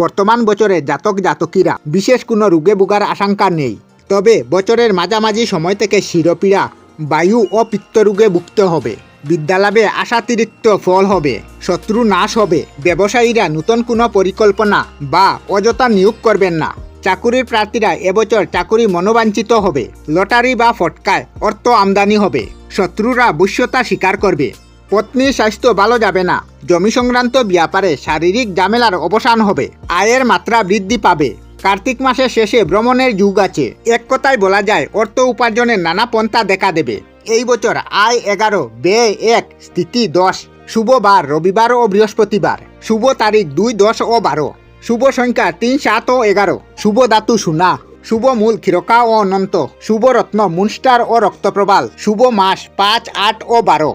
বর্তমান বছরে জাতক জাতকীরা বিশেষ কোনো রোগে ভোগার আশঙ্কা নেই। তবে বছরের মাঝামাঝি সময় থেকে শিরপীড়া, বায়ু ও পিত্তরোগে ভুগতে হবে। বিদ্যালাভে আশাতিরিক্ত ফল হবে, শত্রু নাশ হবে। ব্যবসায়ীরা নতুন কোনো পরিকল্পনা বা অযথা নিয়োগ করবেন না। চাকুরির প্রার্থীরা এবছর চাকুরি মনোবাঞ্ছিত হবে। লটারি বা ফটকায় অর্থ আমদানি হবে। শত্রুরা বশ্যতা স্বীকার করবে। পত্নীর স্বাস্থ্য ভালো যাবে না। জমি সংক্রান্ত ব্যাপারে শারীরিক ঝামেলার অবসান হবে। আয়ের মাত্রা বৃদ্ধি পাবে। কার্তিক মাসের শেষে ভ্রমণের যুগ আছে। এক কথায় বলা যায়, অর্থ উপার্জনের নানা পন্থা দেখা দেবে। এই বছর আয় এগারো, ব্যয় এক, স্থিতি দশ। শুভ বার রবিবার ও বৃহস্পতিবার। শুভ তারিখ দুই, দশ ও বারো। শুভ সংখ্যা তিন, সাত ও এগারো। শুভ ধাতু সোনা। শুভ মূল ক্ষীরকা ও অনন্ত। শুভ রত্ন মুনস্টার ও রক্তপ্রবাল। শুভ মাস পাঁচ, আট ও বারো।